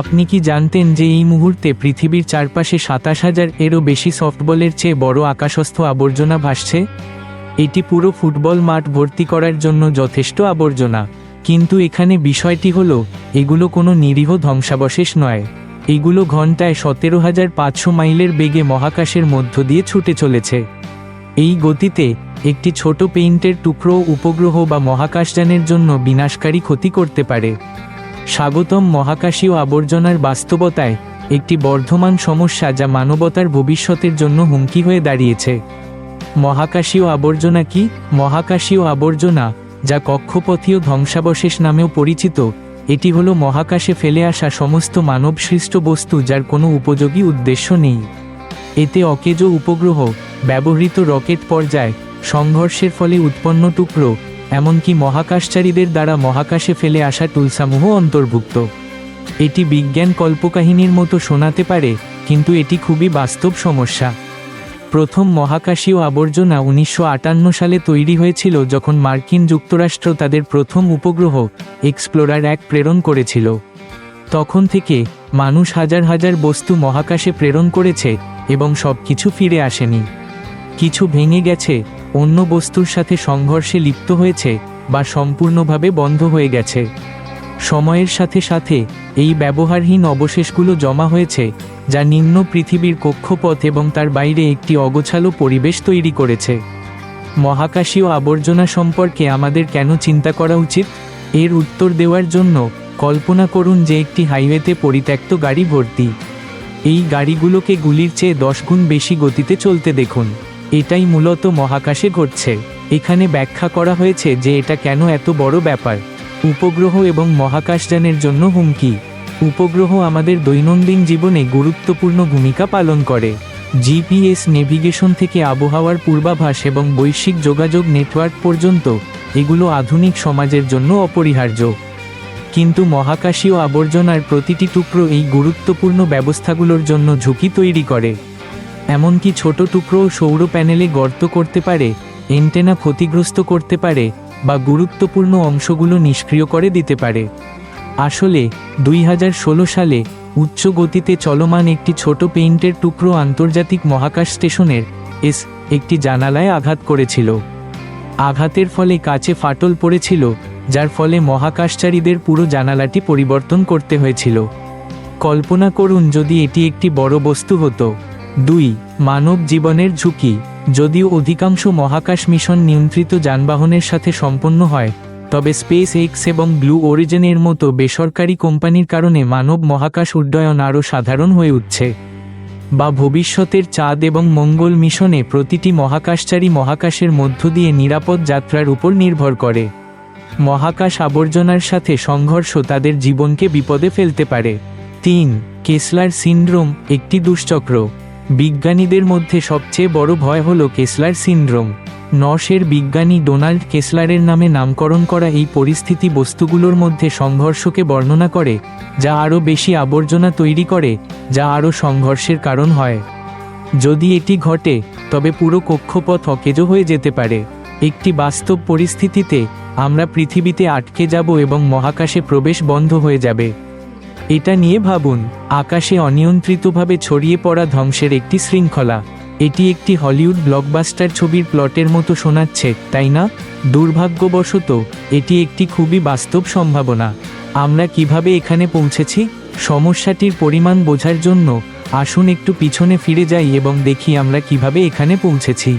আপনি কি জানতেন যে এই মুহূর্তে পৃথিবীর চারপাশে সাতাশ হাজার এরও বেশি সফটবলের চেয়ে বড় আকাশস্থ আবর্জনা ভাসছে? এটি পুরো ফুটবল মাঠ ভর্তি করার জন্য যথেষ্ট আবর্জনা। কিন্তু এখানে বিষয়টি হলো, এগুলো কোনো নিরীহ ধ্বংসাবশেষ নয়। এগুলো ঘন্টায় সতেরো হাজার পাঁচশো মাইলের বেগে মহাকাশের মধ্য দিয়ে ছুটে চলেছে। এই গতিতে, একটি ছোট পেইন্টের টুকরো উপগ্রহ বা মহাকাশযানের জন্য বিনাশকারী ক্ষতি করতে পারে। স্বাগতম মহাকাশীয় আবর্জনার বাস্তবতায় একটি বর্ধমান সমস্যা যা মানবতার ভবিষ্যতের জন্য হুমকি হয়ে দাঁড়িয়েছে। মহাকাশীয় আবর্জনা কি? মহাকাশীয় আবর্জনা, যা কক্ষপথীয় ধ্বংসাবশেষ নামেও পরিচিত, এটি হলো মহাকাশে ফেলে আসা সমস্ত মানবসৃষ্ট বস্তু যার কোনো উপযোগী উদ্দেশ্য নেই। এতে অকেজো উপগ্রহ, ব্যবহৃত রকেট পর্যায়, সংঘর্ষের ফলে উৎপন্ন টুকরো এমনকি মহাকাশচারীদের দ্বারা মহাকাশে ফেলে আসা টুলসমূহ অন্তর্ভুক্ত। এটি বিজ্ঞান কল্পকাহিনীর মতো শোনাতে পারে, কিন্তু এটি খুবই বাস্তব সমস্যা। প্রথম মহাকাশীয় আবর্জনা উনিশশো আটান্ন সালে তৈরি হয়েছিল যখন মার্কিন যুক্তরাষ্ট্র তাদের প্রথম উপগ্রহ, এক্সপ্লোরার এক প্রেরণ করেছিল। তখন থেকে, মানুষ হাজার হাজার বস্তু মহাকাশে প্রেরণ করেছে, এবং সব কিছু ফিরে আসেনি। কিছু ভেঙে গেছে অন্য বস্তুর সাথে সংঘর্ষে লিপ্ত হয়েছে বা সম্পূর্ণভাবে বন্ধ হয়ে গেছে। সময়ের সাথে সাথে এই ব্যবহারহীন অবশেষগুলো জমা হয়েছে, যা নিম্ন পৃথিবীর কক্ষপথ এবং তার বাইরে একটি অগোছালো পরিবেশ তৈরি করেছে। মহাকাশীয় আবর্জনা সম্পর্কে আমাদের কেন চিন্তা করা উচিত? এর উত্তর দেওয়ার জন্য কল্পনা করুন যে একটি হাইওয়েতে পরিত্যক্ত গাড়ি ভর্তি। এই গাড়িগুলোকে গুলির চেয়ে দশ গুণ বেশি গতিতে চলতে দেখুন। এটাই মূলত মহাকাশে ঘটছে। এখানে ব্যাখ্যা করা হয়েছে যে এটা কেন এত বড় ব্যাপার। উপগ্রহ এবং মহাকাশযানের জন্য হুমকি। উপগ্রহ আমাদের দৈনন্দিন জীবনে গুরুত্বপূর্ণ ভূমিকা পালন করে। জিপিএস নেভিগেশন থেকে আবহাওয়ার পূর্বাভাস এবং বৈশ্বিক যোগাযোগ নেটওয়ার্ক পর্যন্ত এগুলো আধুনিক সমাজের জন্য অপরিহার্য। কিন্তু মহাকাশীয় আবর্জনার প্রতিটি টুকরো এই গুরুত্বপূর্ণ ব্যবস্থাগুলোর জন্য ঝুঁকি তৈরি করে। এমনকি ছোট টুকরো সৌর প্যানেলে গর্ত করতে পারে, এন্টেনা ক্ষতিগ্রস্ত করতে পারে, বা গুরুত্বপূর্ণ অংশগুলো নিষ্ক্রিয় করে দিতে পারে। আসলে, দুই হাজার ষোলো সালে উচ্চ গতিতে চলমান একটি ছোট পেইন্টের টুকরো আন্তর্জাতিক মহাকাশ স্টেশনের এস একটি জানালায় আঘাত করেছিল। আঘাতের ফলে কাছে ফাটল পড়েছিল, যার ফলে মহাকাশচারীদের পুরো জানালাটি পরিবর্তন করতে হয়েছিল। কল্পনা করুন যদি এটি একটি বড় বস্তু হতো। দুই, মানব জীবনের ঝুঁকি। যদিও অধিকাংশ মহাকাশ মিশন নিয়ন্ত্রিত যানবাহনের সাথে সম্পন্ন হয়, তবে স্পেস এক্স এবং ব্লু অরিজিনের মতো বেসরকারি কোম্পানির কারণে মানব মহাকাশ উড্ডয়ন আরও সাধারণ হয়ে উঠছে। বা ভবিষ্যতের চাঁদ এবং মঙ্গল মিশনে প্রতিটি মহাকাশচারী মহাকাশের মধ্য দিয়ে নিরাপদ যাত্রার উপর নির্ভর করে। মহাকাশ আবর্জনার সাথে সংঘর্ষ তাদের জীবনকে বিপদে ফেলতে পারে। তিন, কেসলার সিন্ড্রোম, একটি দুশ্চক্র। বিজ্ঞানীদের মধ্যে সবচেয়ে বড় ভয় হল কেসলার সিন্ড্রোম। নশের বিজ্ঞানী ডোনাল্ড কেসলারের নামে নামকরণ করা এই পরিস্থিতি বস্তুগুলোর মধ্যে সংঘর্ষকে বর্ণনা করে, যা আরও বেশি আবর্জনা তৈরি করে, যা আরও সংঘর্ষের কারণ হয়। যদি এটি ঘটে, তবে পুরো কক্ষপথ অকেজো হয়ে যেতে পারে। একটি বাস্তব পরিস্থিতিতে, আমরা পৃথিবীতে আটকে যাব এবং মহাকাশে প্রবেশ বন্ধ হয়ে যাবে। এটা নিয়ে ভাবুন, আকাশে অনিয়ন্ত্রিতভাবে ছড়িয়ে পড়া ধ্বংসের একটি শৃঙ্খলা। এটি একটি হলিউড ব্লকবাস্টার ছবির প্লটের মতো শোনাচ্ছে, তাই না? দুর্ভাগ্যবশত, এটি একটি খুবই বাস্তব সম্ভাবনা। আমরা কীভাবে এখানে পৌঁছেছি? সমস্যাটির পরিমাণ বোঝার জন্য আসুন একটু পিছনে ফিরে যাই এবং দেখি আমরা কীভাবে এখানে পৌঁছেছি।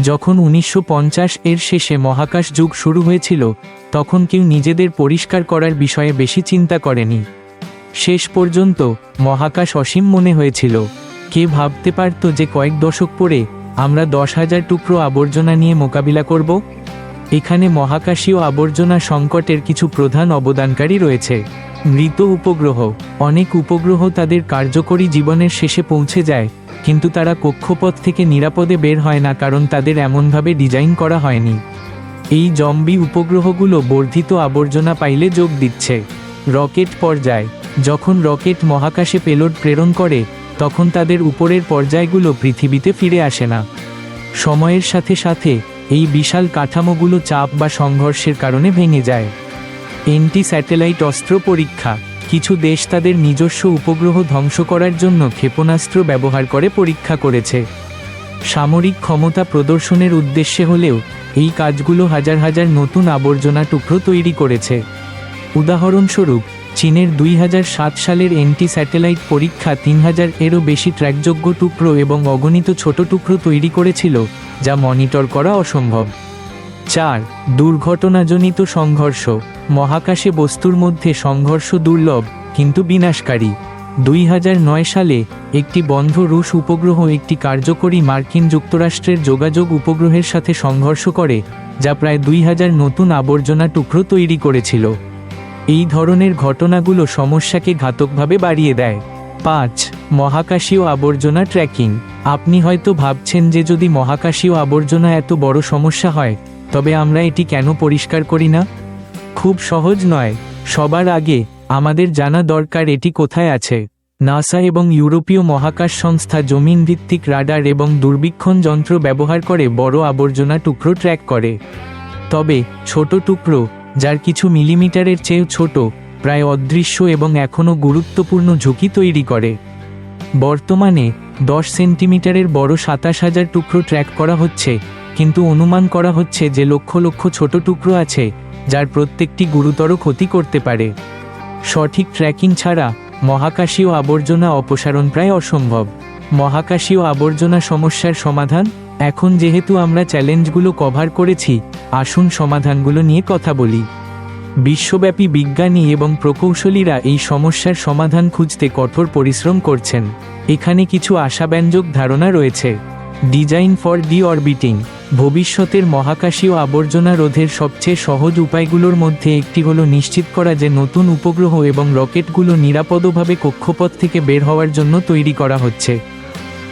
যখন উনিশশো পঞ্চাশ এর শেষে মহাকাশ যুগ শুরু হয়েছিল, তখন কেউ নিজেদের পরিষ্কার করার বিষয়ে বেশি চিন্তা করেনি। শেষ পর্যন্ত মহাকাশ অসীম মনে হয়েছিল। কে ভাবতে পারত যে কয়েক দশক পরে আমরা দশ হাজার টুকরো আবর্জনা নিয়ে মোকাবিলা করব? এখানে মহাকাশীয় আবর্জনা সংকটের কিছু প্রধান অবদানকারী রয়েছে। মৃত উপগ্রহ, অনেক উপগ্রহ তাদের কার্যকরী জীবনের শেষে পৌঁছে যায়, কিন্তু তারা কক্ষপথ থেকে নিরাপদে বের হয় না কারণ তাদের এমনভাবে ডিজাইন করা হয়নি। এই জম্বি উপগ্রহগুলো বর্ধিত আবর্জনা পাইলে যোগ দিচ্ছে। রকেট পর্যায় যখন রকেট মহাকাশে পেলোড প্রেরণ করে, তখন তাদের উপরের পর্যায়গুলো পৃথিবীতে ফিরে আসে না। সময়ের সাথে সাথে, এই বিশাল কাঠামোগুলো চাপ বা সংঘর্ষের কারণে ভেঙে যায়। এন্টি স্যাটেলাইট অস্ত্র পরীক্ষা, কিছু দেশ তাদের নিজস্ব উপগ্রহ ধ্বংস করার জন্য ক্ষেপণাস্ত্র ব্যবহার করে পরীক্ষা করেছে। সামরিক ক্ষমতা প্রদর্শনের উদ্দেশ্যে হলেও, এই কাজগুলো হাজার হাজার নতুন আবর্জনা টুকরো তৈরি করেছে। উদাহরণস্বরূপ চীনের দুই হাজার সাত সালের এন্টি স্যাটেলাইট পরীক্ষা তিন হাজার এরও বেশি ট্র্যাকযোগ্য টুকরো এবং অগণিত ছোট টুকরো তৈরি করেছিল, যা মনিটর করা অসম্ভব। চার, দুর্ঘটনাজনিত সংঘর্ষ। মহাকাশে বস্তুর মধ্যে সংঘর্ষ দুর্লভ, কিন্তু বিনাশকারী। দুই হাজার নয় সালে একটি বন্ধ রুশ উপগ্রহ একটি কার্যকরী মার্কিন যুক্তরাষ্ট্রের যোগাযোগ উপগ্রহের সাথে সংঘর্ষ করে, যা প্রায় দুই হাজার নতুন আবর্জনা টুকরো তৈরি করেছিল। এই ধরনের ঘটনাগুলো সমস্যাকে ঘাতকভাবে বাড়িয়ে দেয়। পাঁচ মহাকাশীয় আবর্জনা ট্র্যাকিং। আপনি হয়তো ভাবছেন যে যদি মহাকাশীয় আবর্জনা এত বড় সমস্যা হয়, তবে আমরা এটি কেন পরিষ্কার করি না? খুব সহজ নয়। সবার আগে আমাদের জানা দরকার এটি কোথায় আছে। নাসা এবং ইউরোপীয় মহাকাশ সংস্থা জমিন ভিত্তিক রাডার এবং দূরবীক্ষণ যন্ত্র ব্যবহার করে বড় আবর্জনা টুকরো ট্র্যাক করে। তবে ছোট টুকরো যার কিছু মিলিমিটারের চেয়েও ছোট, প্রায় অদৃশ্য এবং এখনও গুরুত্বপূর্ণ ঝুঁকি তৈরি করে। বর্তমানে, দশ সেন্টিমিটারের বড় সাতাশ হাজার টুকরো ট্র্যাক করা হচ্ছে, কিন্তু অনুমান করা হচ্ছে যে লক্ষ লক্ষ ছোট টুকরো আছে, যার প্রত্যেকটি গুরুতর ক্ষতি করতে পারে। সঠিক ট্র্যাকিং ছাড়া, মহাকাশীয় আবর্জনা অপসারণ প্রায় অসম্ভব। মহাকাশীয় আবর্জনা সমস্যার সমাধান? এখন যেহেতু আমরা চ্যালেঞ্জগুলো কভার করেছি, আসুন সমাধানগুলো নিয়ে কথা বলি। বিশ্বব্যাপী বিজ্ঞানী এবং প্রকৌশলীরা এই সমস্যার সমাধান খুঁজতে কঠোর পরিশ্রম করছেন। এখানে কিছু আশাব্যঞ্জক ধারণা রয়েছে। ডিজাইন ফর ডি অরবিটিং ভবিষ্যতের মহাকাশীয় আবর্জনা রোধের সবচেয়ে সহজ উপায়গুলোর মধ্যে একটি হলো নিশ্চিত করা যে নতুন উপগ্রহ এবং রকেটগুলো নিরাপদভাবে কক্ষপথ থেকে বের হওয়ার জন্য তৈরি করা হচ্ছে।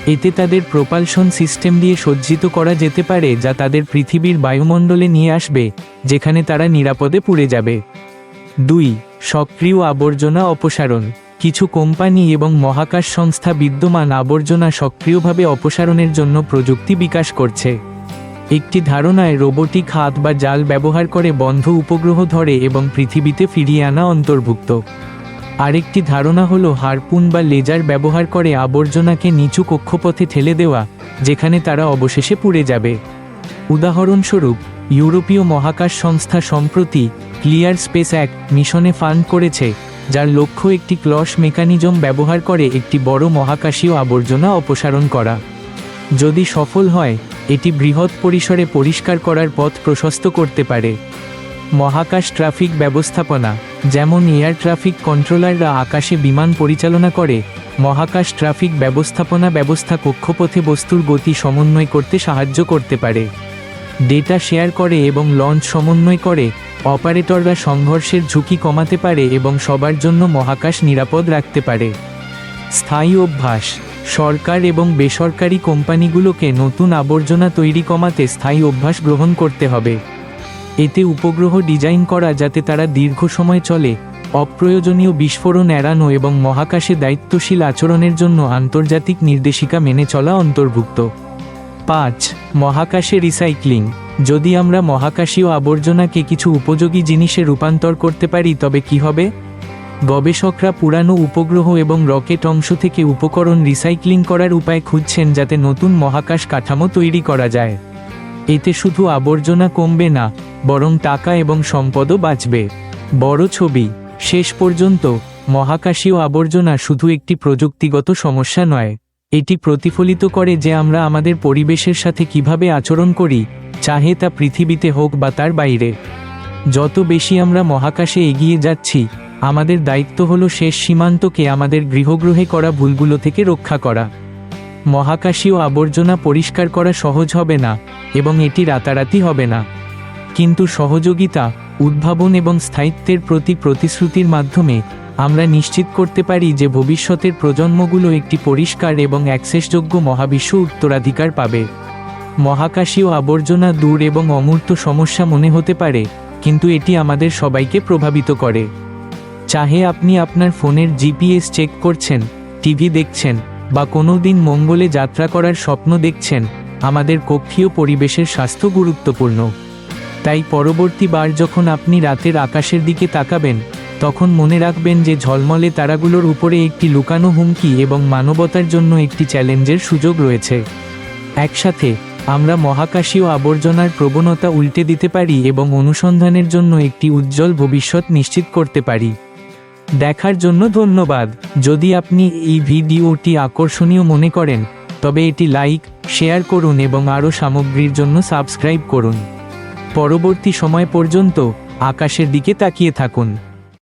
এতে তাদের প্রপালশন সিস্টেম দিয়ে সজ্জিত করা যেতে পারে যা তাদের পৃথিবীর বায়ুমণ্ডলে নিয়ে আসবে, যেখানে তারা নিরাপদে পুড়ে যাবে। দুই, সক্রিয় আবর্জনা অপসারণ। কিছু কোম্পানি এবং মহাকাশ সংস্থা বিদ্যমান আবর্জনা সক্রিয়ভাবে অপসারণের জন্য প্রযুক্তি বিকাশ করছে। একটি ধারণায় রোবোটিক হাত বা জাল ব্যবহার করে বন্ধ উপগ্রহ ধরে এবং পৃথিবীতে ফিরিয়ে আনা অন্তর্ভুক্ত। আরেকটি ধারণা হলো, হারপুন বা লেজার ব্যবহার করে আবর্জনাকে নিচু কক্ষপথে ঠেলে দেওয়া, যেখানে তারা অবশেষে পুড়ে যাবে। উদাহরণস্বরূপ, ইউরোপীয় মহাকাশ সংস্থা সম্প্রতি ক্লিয়ার স্পেস অ্যাক্ট মিশনে ফান্ড করেছে, যার লক্ষ্য একটি ক্লস মেকানিজম ব্যবহার করে একটি বড় মহাকাশীয় আবর্জনা অপসারণ করা। যদি সফল হয়, এটি বৃহৎ পরিসরে পরিষ্কার করার পথ প্রশস্ত করতে পারে। মহাকাশ ট্রাফিক ব্যবস্থাপনা, যেমন এয়ার ট্রাফিক কন্ট্রোলাররা আকাশে বিমান পরিচালনা করে, মহাকাশ ট্রাফিক ব্যবস্থাপনা ব্যবস্থা কক্ষপথে বস্তুর গতি সমন্বয় করতে সাহায্য করতে পারে। ডেটা শেয়ার করে এবং লঞ্চ সমন্বয় করে, অপারেটররা সংঘর্ষের ঝুঁকি কমাতে পারে এবং সবার জন্য মহাকাশ নিরাপদ রাখতে পারে। স্থায়ী অভ্যাস, সরকার এবং বেসরকারি কোম্পানিগুলোকে নতুন আবর্জনা তৈরি কমাতে স্থায়ী অভ্যাস গ্রহণ করতে হবে। এতে উপগ্রহ ডিজাইন করা যাতে তারা দীর্ঘ সময় চলে, অপ্রয়োজনীয় বিস্ফোরণ এড়ানো এবং মহাকাশে দায়িত্বশীল আচরণের জন্য আন্তর্জাতিক নির্দেশিকা মেনে চলা অন্তর্ভুক্ত। পাঁচ, মহাকাশে রিসাইক্লিং। যদি আমরা মহাকাশীয় আবর্জনাকে কিছু উপযোগী জিনিসে রূপান্তর করতে পারি, তবে কি হবে? গবেষকরা পুরানো উপগ্রহ এবং রকেট অংশ থেকে উপকরণ রিসাইক্লিং করার উপায় খুঁজছেন যাতে নতুন মহাকাশ কাঠামো তৈরি করা যায়। এতে শুধু আবর্জনা কমবে না, বরং টাকা এবং সম্পদও বাঁচবে। বড় ছবি, শেষ পর্যন্ত, মহাকাশীয় আবর্জনা শুধু একটি প্রযুক্তিগত সমস্যা নয়, এটি প্রতিফলিত করে যে আমরা আমাদের পরিবেশের সাথে কীভাবে আচরণ করি, চাহে তা পৃথিবীতে হোক বা তার বাইরে। যত বেশি আমরা মহাকাশে এগিয়ে যাচ্ছি, আমাদের দায়িত্ব হলো শেষ সীমান্তকে আমাদের গৃহগ্রহে করা ভুলগুলো থেকে রক্ষা করা। মহাকাশীয় আবর্জনা পরিষ্কার করা সহজ হবে না এবং এটি রাতারাতি হবে না। কিন্তু সহযোগিতা, উদ্ভাবন এবং স্থায়িত্বের প্রতি প্রতিশ্রুতির মাধ্যমে আমরা নিশ্চিত করতে পারি যে ভবিষ্যতের প্রজন্মগুলো একটি পরিষ্কার এবং অ্যাক্সেসযোগ্য মহাবিশ্ব উত্তরাধিকার পাবে। মহাকাশীয় আবর্জনা দূর এবং অমূর্ত সমস্যা মনে হতে পারে, কিন্তু এটি আমাদের সবাইকে প্রভাবিত করে। চাহে আপনি আপনার ফোনের জিপিএস চেক করছেন, টিভি দেখছেন বা কোনো দিন মঙ্গলে যাত্রা করার স্বপ্ন দেখছেন, আমাদের কক্ষীয় পরিবেশের স্বাস্থ্য গুরুত্বপূর্ণ। তাই পরবর্তী বার যখন আপনি রাতের আকাশের দিকে তাকাবেন, তখন মনে রাখবেন যে ঝলমলে তারাগুলোর উপরে একটি লুকানো হুমকি এবং মানবতার জন্য একটি চ্যালেঞ্জের সুযোগ রয়েছে। একসাথে, আমরা মহাকাশীয় আবর্জনার প্রবণতা উল্টে দিতে পারি এবং অনুসন্ধানের জন্য একটি উজ্জ্বল ভবিষ্যৎ নিশ্চিত করতে পারি। দেখার জন্য ধন্যবাদ। যদি আপনি এই ভিডিওটি আকর্ষণীয় মনে করেন, তবে এটি লাইক, শেয়ার করুন এবং আরও সামগ্রীর জন্য সাবস্ক্রাইব করুন। পরবর্তী সময় পর্যন্ত আকাশের দিকে তাকিয়ে থাকুন।